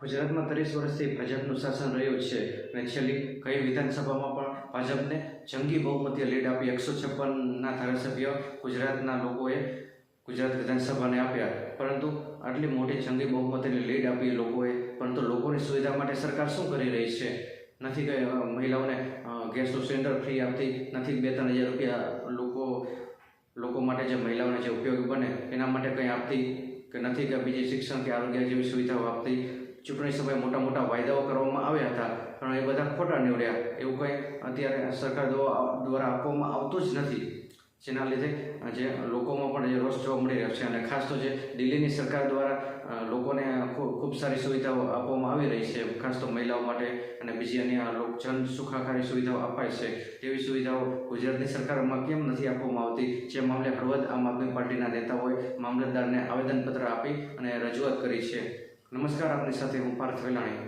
ગુજરાતમાં ત્રીસ વર્ષથી ભાજપનું શાસન રહ્યું છે અને છેલ્લી કઈ વિધાનસભામાં પણ ભાજપને જંગી બહુમતી લીડ આપી એકસો છપ્પનના ધારાસભ્ય ગુજરાતના લોકોએ ગુજરાત વિધાનસભાને આપ્યા. પરંતુ આટલી મોટી જંગી બહુમતીની લીડ આપી લોકોએ, પરંતુ લોકોની સુવિધા માટે સરકાર શું કરી રહી છે? નથી કે મહિલાઓને ગેસનું સિલિન્ડર ફ્રી આપતી નથી બે ત્રણ હજાર રૂપિયા લોકો લોકો માટે જે મહિલાઓને જે ઉપયોગી બને, એના માટે કંઈ આપતી કે નથી કે બીજી શિક્ષણ કે આરોગ્ય જેવી સુવિધાઓ આપતી. ચૂંટણી સમયે મોટા મોટા વાયદાઓ કરવામાં આવ્યા હતા, પણ એ બધા ખોટા નીવડ્યા. એવું કંઈ અત્યારે સરકાર દ્વા- દ્વારા આપવામાં આવતું જ નથી. જેના લીધે જે લોકોમાં પણ જે રોષ જોવા મળી રહ્યો છે અને ખાસ તો જે દિલ્હીની સરકાર દ્વારા લોકોને ખૂબ સારી સુવિધાઓ આપવામાં આવી રહી છે, ખાસ તો મહિલાઓ માટે અને બીજી અન્ય લોક, જન સુખાકારી સુવિધાઓ અપાય છે, તેવી સુવિધાઓ ગુજરાતની સરકારમાં કેમ નથી આપવામાં આવતી? જે મામલે હળવદ આમ આદમી પાર્ટીના નેતાઓએ મામલતદારને આવેદનપત્ર આપી અને રજૂઆત કરી છે. નમસ્કાર, આપની સાથે હું પાર્થ વેલાણી.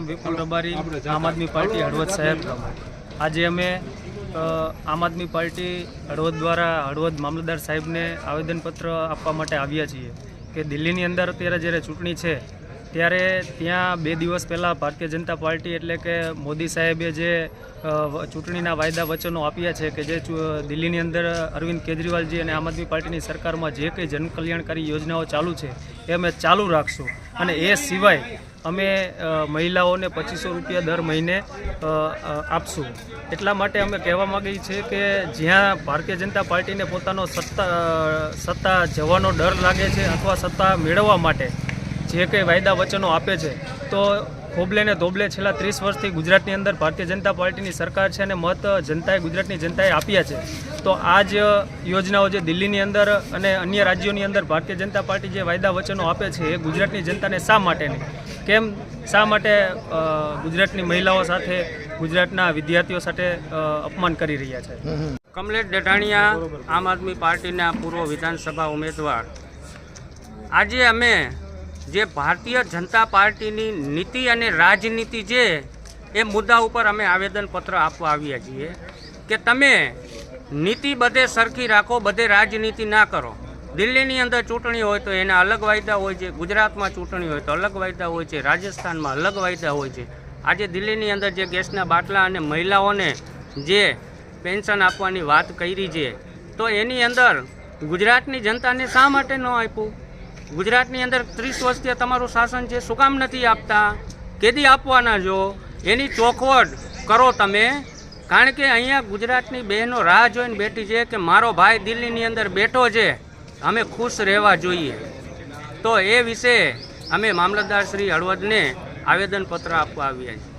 નામ વિપુલ રબારી આમ આદમી પાર્ટી હળવદ સાહેબ. આજે અમે આમ આદમી પાર્ટી હળવદ દ્વારા હળવદ મામલતદાર સાહેબને આવેદનપત્ર આપવા માટે આવ્યા છીએ કે દિલ્હીની અંદર અત્યારે જ્યારે ચૂંટણી છે, ત્યારે ત્યાં બે દિવસ પહેલાં ભારતીય જનતા પાર્ટી એટલે કે મોદી સાહેબે જે ચૂંટણીના વાયદા વચનો આપ્યા છે કે જે દિલ્હીની અંદર અરવિંદ કેજરીવાલજી અને આમ આદમી પાર્ટીની સરકારમાં જે કંઈ જનકલ્યાણકારી યોજનાઓ ચાલુ છે, એ અમે ચાલુ રાખશું. અને એ સિવાય અમે મહિલાઓને પચીસો રૂપિયા દર મહિને આપશું. એટલા માટે અમે કહેવા માગીએ છીએ કે જ્યાં ભારતીય જનતા પાર્ટીને પોતાનો સત્તા સત્તા જવાનો ડર લાગે છે અથવા સત્તા મેળવવા માટે જે કંઈ વાયદા વચનો આપે છે, તો ખોબલે ને ધોબલે છેલ્લા ત્રીસ વર્ષથી ગુજરાતની અંદર ભારતીય જનતા પાર્ટીની સરકાર છે અને મત જનતાએ ગુજરાતની જનતાએ આપ્યા છે. તો આ જ યોજનાઓ જે દિલ્હીની અંદર અને અન્ય રાજ્યોની અંદર ભારતીય જનતા પાર્ટી જે વાયદા વચનો આપે છે એ ગુજરાતની જનતાને શા માટે નહીં કેમ? શા માટે ગુજરાતની મહિલાઓ સાથે, ગુજરાતના વિદ્યાર્થીઓ સાથે અપમાન કરી રહ્યા છે? કમલેશ ડેઢાણીયા આમ આદમી પાર્ટીના પૂર્વ વિધાનસભા ઉમેદવાર. આજે અમે જે ભારતીય જનતા પાર્ટીની નીતિ અને રાજનીતિ છે, એ મુદ્દા ઉપર અમે આવેદનપત્ર આપવા આવ્યા છીએ કે તમે નીતિ બધે સરખી રાખો, બધે રાજનીતિ ના કરો. દિલ્હીની અંદર ચૂંટણી હોય તો એના અલગ વાયદા હોય છે, ગુજરાતમાં ચૂંટણી હોય તો અલગ વાયદા હોય છે, રાજસ્થાનમાં અલગ વાયદા હોય છે. આજે દિલ્હીની અંદર જે ગેસના બાટલા અને મહિલાઓને જે પેન્શન આપવાની વાત કરી છે, તો એની અંદર ગુજરાતની જનતાને શા માટે ન આપ્યું? ગુજરાતની અંદર ત્રીસ વર્ષથી તમારું શાસન છે, શું કામ નથી આપતા? કેદી આપવાના જો એની ચોખવટ કરો તમે. કારણ કે અહીંયા ગુજરાતની બહેનો રાહ જોઈને બેઠી છે કે મારો ભાઈ દિલ્હીની અંદર બેઠો છે. અમે ખુશ રહેવા જોઈએ. તો એ વિશે અમે મામલતદાર શ્રી હળવદને આવેદનપત્ર આપવા આવ્યા છીએ.